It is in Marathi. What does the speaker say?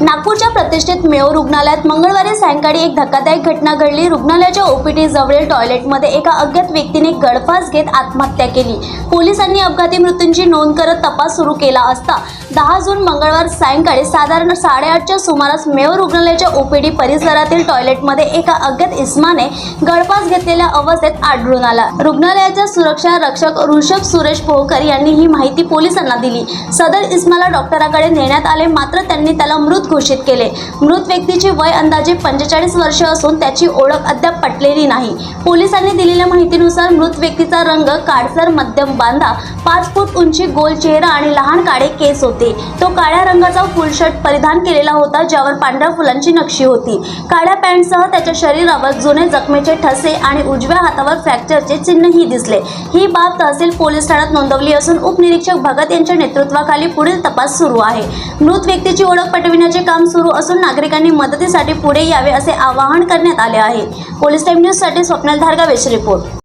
नागपूरच्या प्रतिष्ठित मेयो रुग्णालयात मंगळवारी सायंकाळी एक धक्कादायक घटना घडली. रुग्णालयाच्या ओपीडी जवळील टॉयलेटमध्ये एका अज्ञात व्यक्तीने गळफास घेत आत्महत्या केली. पोलिसांनी अपघाती मृत्यूंची नोंद करत तपास सुरू केला असता दहा जून मंगळवार सायंकाळी साधारण साडेआठच्या सुमारास मेयो रुग्णालयाच्या ओपीडी परिसरातील टॉयलेटमध्ये एका अज्ञात इस्माने गळफास घेतलेल्या अवस्थेत आढळून आला. रुग्णालयाचा सुरक्षा रक्षक ऋषभ सुरेश पोहकर यांनी ही माहिती पोलिसांना दिली. सदर इस्माला डॉक्टराकडे नेण्यात आले मात्र त्यांनी त्याला मृत घोषित केले. मृत व्यक्तीचे वय अंदाजे पंचेचाळीस वर्ष असून त्याची ओळख अद्याप पटलेली नाही. पोलिसांनी दिलेल्या माहितीनुसार मृत व्यक्तीचा रंग काळसर मध्यम बांधा पाच फूट उंची गोल चेहरा आणि लहान काळे केस होते. तो काळ्या रंगाचा फुल शर्ट परिधान केलेला होता ज्यावर पांढऱ्या फुलांची नक्षी होती. काळ्या पॅन्टसह त्याच्या शरीरावर जुने जखमेचे ठसे आणि उजव्या हातावर फ्रॅक्चरचे चिन्हही दिसले. ही बाब तहसील पोलीस ठाण्यात नोंदवली असून उपनिरीक्षक भगत यांच्या नेतृत्वाखाली पुढील तपास सुरू आहे. मृत व्यक्तीची ओळख पटविण्याचे काम सुरू असून नागरिकांनी मदतीसाठी पुढे यावे असे आवाहन करण्यात आले आहे. पोलीस टाईम न्यूजसाठी स्वप्नाल धारगावेश रिपोर्ट.